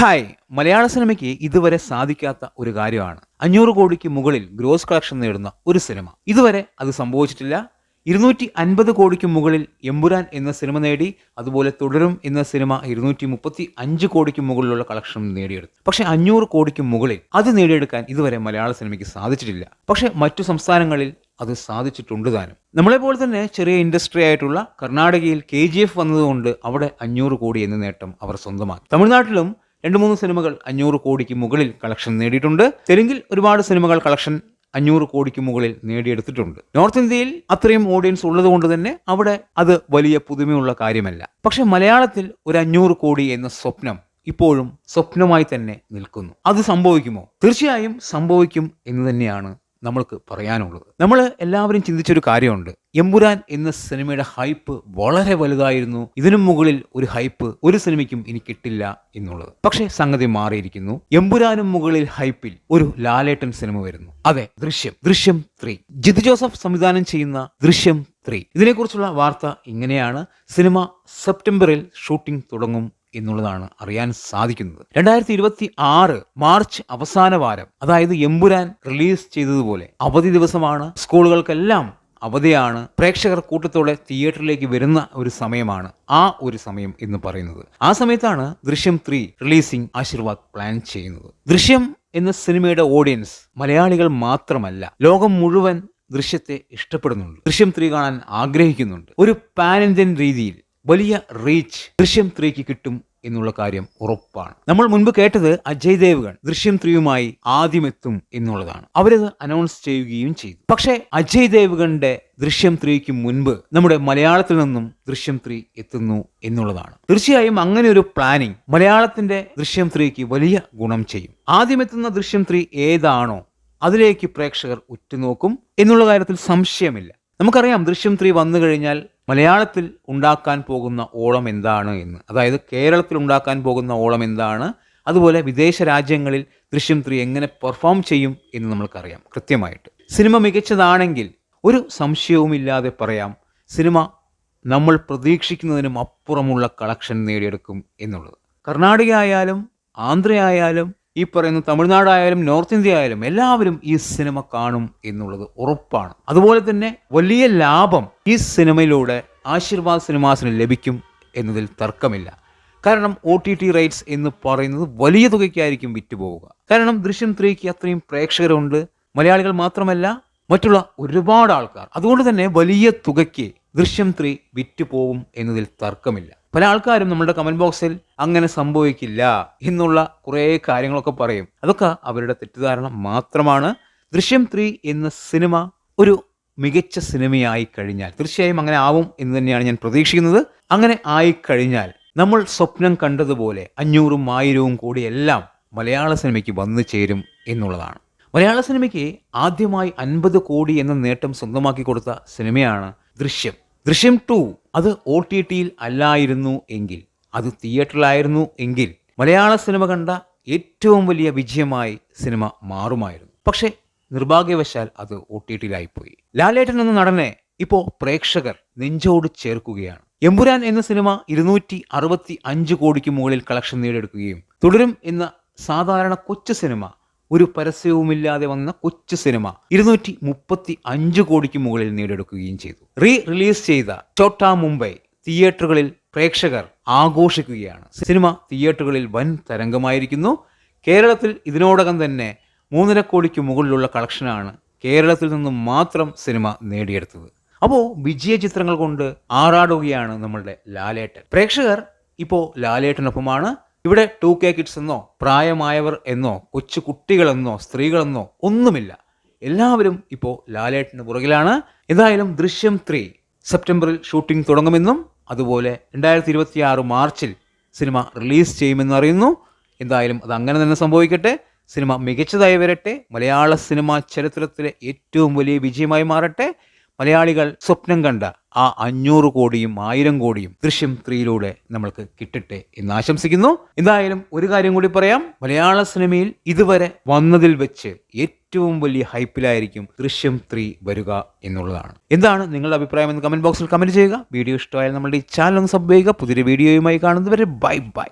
Hi. മലയാള സിനിമയ്ക്ക് ഇതുവരെ സാധിക്കാത്ത ഒരു കാര്യമാണ്. അഞ്ഞൂറ് കോടിക്ക് മുകളിൽ ഗ്രോസ് കളക്ഷൻ നേടുന്ന ഒരു സിനിമ. ഇതുവരെ അത് സംഭവിച്ചിട്ടില്ല. ഇരുന്നൂറ്റി അൻപത് കോടിക്ക് മുകളിൽ എമ്പുരാൻ എന്ന സിനിമ നേടി അതുപോലെ തുടരും എന്ന സിനിമ ഇരുന്നൂറ്റി മുപ്പത്തി അഞ്ച് കോടിക്ക് മുകളിലുള്ള കളക്ഷൻ നേടിയെടുത്തു. പക്ഷേ അഞ്ഞൂറ് കോടിക്ക് മുകളിൽ അത് നേടിയെടുക്കാൻ ഇതുവരെ മലയാള സിനിമയ്ക്ക് സാധിച്ചിട്ടില്ല. പക്ഷേ മറ്റു സംസ്ഥാനങ്ങളിൽ അത് സാധിച്ചിട്ടുണ്ട് താനും. നമ്മളെപ്പോലെ തന്നെ ചെറിയ ഇൻഡസ്ട്രി ആയിട്ടുള്ള കർണാടകയിൽ കെ ജി എഫ് വന്നതുകൊണ്ട് അവിടെ അഞ്ഞൂറ് കോടി എന്ന നേട്ടം അവർ സ്വന്തമാക്കി. തമിഴ്നാട്ടിലും രണ്ട് മൂന്ന് സിനിമകൾ അഞ്ഞൂറ് കോടിക്ക് മുകളിൽ കളക്ഷൻ നേടിയിട്ടുണ്ട്. തെലുങ്കിൽ ഒരുപാട് സിനിമകൾ കളക്ഷൻ അഞ്ഞൂറ് കോടിക്ക് മുകളിൽ നേടിയെടുത്തിട്ടുണ്ട്. നോർത്ത് ഇന്ത്യയിൽ അത്രയും ഓഡിയൻസ് ഉള്ളതുകൊണ്ട് തന്നെ അവിടെ അത് വലിയ പുതുമയുള്ള കാര്യമല്ല. പക്ഷെ മലയാളത്തിൽ ഒരു അഞ്ഞൂറ് കോടി എന്ന സ്വപ്നം ഇപ്പോഴും സ്വപ്നമായി തന്നെ നിൽക്കുന്നു. അത് സംഭവിക്കുമോ? തീർച്ചയായും സംഭവിക്കും എന്ന് തന്നെയാണ് നമ്മൾക്ക് പറയാനുള്ളത്. നമ്മൾ എല്ലാവരും ചിന്തിച്ചൊരു കാര്യമുണ്ട്. എമ്പുരാൻ എന്ന സിനിമയുടെ ഹൈപ്പ് വളരെ വലുതായിരുന്നു. ഇതിനു മുകളിൽ ഒരു ഹൈപ്പ് ഒരു സിനിമയ്ക്കും ഇനി കിട്ടില്ല എന്നുള്ളത്. പക്ഷേ സംഗതി മാറിയിരിക്കുന്നു. എമ്പുരാനും മുകളിൽ ഹൈപ്പിൽ ഒരു ലാലേട്ടൻ സിനിമ വരുന്നു. അതെ ദൃശ്യം. ദൃശ്യം ത്രീ. ജിത് ജോസഫ് സംവിധാനം ചെയ്യുന്ന ദൃശ്യം ത്രീ. ഇതിനെക്കുറിച്ചുള്ള വാർത്ത ഇങ്ങനെയാണ്. സിനിമ സെപ്റ്റംബറിൽ ഷൂട്ടിംഗ് തുടങ്ങും. എന്നുള്ളതാണ് അറിയാൻ സാധിക്കുന്നത്. രണ്ടായിരത്തി ഇരുപത്തി ആറ് മാർച്ച് അവസാന വാരം അതായത് എമ്പുരാൻ റിലീസ് ചെയ്തതുപോലെ അവധി ദിവസമാണ്. സ്കൂളുകൾക്കെല്ലാം അവധിയാണ്. പ്രേക്ഷകർ കൂട്ടത്തോടെ തിയേറ്ററിലേക്ക് വരുന്ന ഒരു സമയമാണ് ആ ഒരു സമയം എന്ന് പറയുന്നത്. ആ സമയത്താണ് ദൃശ്യം ത്രീ റിലീസിംഗ് ആശീർവാദ് പ്ലാൻ ചെയ്യുന്നത്. ദൃശ്യം എന്ന സിനിമയുടെ ഓഡിയൻസ് മലയാളികൾ മാത്രമല്ല ലോകം മുഴുവൻ ദൃശ്യത്തെ ഇഷ്ടപ്പെടുന്നുണ്ട്. ദൃശ്യം ത്രീ കാണാൻ ആഗ്രഹിക്കുന്നുണ്ട്. ഒരു പാൻ ഇന്ത്യൻ രീതിയിൽ വലിയ റീച്ച് ദൃശ്യം ത്രീക്ക് കിട്ടും എന്നുള്ള കാര്യം ഉറപ്പാണ്. നമ്മൾ മുൻപ് കേട്ടത് അജയ് ദേവ്ഗൺ ദൃശ്യം ത്രീയുമായി ആദ്യമെത്തും എന്നുള്ളതാണ്. അവരത് അനൗൺസ് ചെയ്യുകയും ചെയ്തു. പക്ഷേ അജയ് ദേവ്ഗണിന്റെ ദൃശ്യം ത്രീക്ക് മുൻപ് നമ്മുടെ മലയാളത്തിൽ നിന്നും ദൃശ്യം ത്രീ എത്തുന്നു എന്നുള്ളതാണ്. തീർച്ചയായും അങ്ങനെ ഒരു പ്ലാനിങ് മലയാളത്തിന്റെ ദൃശ്യം ത്രീക്ക് വലിയ ഗുണം ചെയ്യും. ആദ്യമെത്തുന്ന ദൃശ്യം ത്രീ ഏതാണോ അതിലേക്ക് പ്രേക്ഷകർ ഉറ്റുനോക്കും എന്നുള്ള കാര്യത്തിൽ സംശയമില്ല. നമുക്കറിയാം ദൃശ്യം ത്രീ വന്നു കഴിഞ്ഞാൽ മലയാളത്തിൽ ഉണ്ടാക്കാൻ പോകുന്ന ഓളം എന്താണ് എന്ന്. അതായത് കേരളത്തിൽ ഉണ്ടാക്കാൻ പോകുന്ന ഓളം എന്താണ്? അതുപോലെ വിദേശ രാജ്യങ്ങളിൽ ദൃശ്യം ത്രീ എങ്ങനെ പെർഫോം ചെയ്യും എന്ന് നമ്മൾക്കറിയാം കൃത്യമായിട്ട്. സിനിമ മികച്ചതാണെങ്കിൽ ഒരു സംശയവുമില്ലാതെ പറയാം സിനിമ നമ്മൾ പ്രതീക്ഷിക്കുന്നതിനും അപ്പുറമുള്ള കളക്ഷൻ നേടിയെടുക്കും എന്നുള്ളത്. കർണാടക ആയാലും ആന്ധ്ര ആയാലും ഈ പറയുന്ന തമിഴ്നാടായാലും നോർത്ത് ഇന്ത്യ ആയാലും എല്ലാവരും ഈ സിനിമ കാണും എന്നുള്ളത് ഉറപ്പാണ്. അതുപോലെ തന്നെ വലിയ ലാഭം ഈ സിനിമയിലൂടെ ആശീർവാദ് സിനിമാസിന് ലഭിക്കും എന്നതിൽ തർക്കമില്ല. കാരണം ഒ ടി ടി റൈറ്റ്സ് എന്ന് പറയുന്നത് വലിയ തുകയ്ക്കായിരിക്കും വിറ്റുപോവുക. കാരണം ദൃശ്യം ത്രീക്ക് അത്രയും പ്രേക്ഷകരുണ്ട്. മലയാളികൾ മാത്രമല്ല മറ്റുള്ള ഒരുപാട് ആൾക്കാർ. അതുകൊണ്ട് തന്നെ വലിയ തുകയ്ക്ക് ദൃശ്യം ത്രീ വിറ്റുപോകും എന്നതിൽ തർക്കമില്ല. പല ആൾക്കാരും നമ്മുടെ കമന്റ് ബോക്സിൽ അങ്ങനെ സംഭവിക്കില്ല എന്നുള്ള കുറേ കാര്യങ്ങളൊക്കെ പറയും. അതൊക്കെ അവരുടെ തെറ്റിദ്ധാരണ മാത്രമാണ്. ദൃശ്യം ത്രീ എന്ന സിനിമ ഒരു മികച്ച സിനിമയായി കഴിഞ്ഞാൽ തീർച്ചയായും അങ്ങനെ ആവും എന്ന് തന്നെയാണ് ഞാൻ പ്രതീക്ഷിക്കുന്നത്. അങ്ങനെ ആയി കഴിഞ്ഞാൽ നമ്മൾ സ്വപ്നം കണ്ടതുപോലെ അഞ്ഞൂറും ആയിരവും കോടി എല്ലാം മലയാള സിനിമയ്ക്ക് വന്നു ചേരും എന്നുള്ളതാണ്. മലയാള സിനിമയ്ക്ക് ആദ്യമായി അൻപത് കോടി എന്ന നേട്ടം സ്വന്തമാക്കി കൊടുത്ത സിനിമയാണ് ദൃശ്യം. ദൃശ്യം ടു അത് ഒ ടി ടിയിൽ അല്ലായിരുന്നു എങ്കിൽ അത് തിയേറ്ററിലായിരുന്നു എങ്കിൽ മലയാള സിനിമ കണ്ട ഏറ്റവും വലിയ വിജയമായി സിനിമ മാറുമായിരുന്നു. പക്ഷേ നിർഭാഗ്യവശാൽ അത് ഒ ടി ടിയിലായിപ്പോയി ലാലേട്ടൻ എന്ന നടനെ ഇപ്പോൾ പ്രേക്ഷകർ നെഞ്ചോട് ചേർക്കുകയാണ്. എമ്പുരാൻ എന്ന സിനിമ ഇരുന്നൂറ്റി അറുപത്തി അഞ്ച് കോടിക്ക് മുകളിൽ കളക്ഷൻ നേടിയെടുക്കുകയും തുടരും എന്ന സാധാരണ കൊച്ചു സിനിമ ഒരു പരസ്യവുമില്ലാതെ വന്ന കൊച്ചു സിനിമ ഇരുന്നൂറ്റി മുപ്പത്തി അഞ്ച് കോടിക്ക് മുകളിൽ നേടിയെടുക്കുകയും ചെയ്തു. റീ റിലീസ് ചെയ്ത ചോട്ടാ മുംബൈ തിയേറ്ററുകളിൽ പ്രേക്ഷകർ ആഘോഷിക്കുകയാണ്. സിനിമ തിയേറ്ററുകളിൽ വൻ തരംഗമായിരിക്കുന്നു. കേരളത്തിൽ ഇതിനോടകം തന്നെ മൂന്നര കോടിക്ക് മുകളിലുള്ള കളക്ഷനാണ് കേരളത്തിൽ നിന്നും മാത്രം സിനിമ നേടിയെടുത്തത്. അപ്പോൾ വിജയ ചിത്രങ്ങൾ കൊണ്ട് ആറാടുകയാണ് നമ്മളുടെ ലാലേട്ടൻ. പ്രേക്ഷകർ ഇപ്പോൾ ലാലേട്ടനൊപ്പമാണ്. ഇവിടെ ടു കെ കിഡ്സ് എന്നോ പ്രായമായവർ എന്നോ കൊച്ചു കുട്ടികളെന്നോ സ്ത്രീകളെന്നോ ഒന്നുമില്ല. എല്ലാവരും ഇപ്പോൾ ലാലേട്ടിന് പുറകിലാണ്. എന്തായാലും ദൃശ്യം ത്രീ സെപ്റ്റംബറിൽ ഷൂട്ടിംഗ് തുടങ്ങുമെന്നും അതുപോലെ രണ്ടായിരത്തി ഇരുപത്തി ആറ് മാർച്ചിൽ സിനിമ റിലീസ് ചെയ്യുമെന്ന് അറിയുന്നു. എന്തായാലും അത് അങ്ങനെ തന്നെ സംഭവിക്കട്ടെ. സിനിമ മികച്ചതായി വരട്ടെ. മലയാള സിനിമ ചരിത്രത്തിലെ ഏറ്റവും വലിയ വിജയമായി മാറട്ടെ. മലയാളികൾ സ്വപ്നം കണ്ട ആ അഞ്ഞൂറ് കോടിയും ആയിരം കോടിയും ദൃശ്യം ത്രീയിലൂടെ നമ്മൾക്ക് കിട്ടട്ടെ എന്ന് ആശംസിക്കുന്നു. എന്തായാലും ഒരു കാര്യം കൂടി പറയാം. മലയാള സിനിമയിൽ ഇതുവരെ വന്നതിൽ വെച്ച് ഏറ്റവും വലിയ ഹൈപ്പിലായിരിക്കും ദൃശ്യം ത്രീ വരിക എന്നുള്ളതാണ്. എന്താണ് നിങ്ങളുടെ അഭിപ്രായം എന്ന് കമന്റ് ബോക്സിൽ കമന്റ് ചെയ്യുക. വീഡിയോ ഇഷ്ടമായാൽ നമ്മുടെ ഈ ചാനൽ ഒന്ന് സബ് ചെയ്യുക. പുതിയൊരു വീഡിയോയുമായി കാണുന്നവരെ ബൈ ബൈ.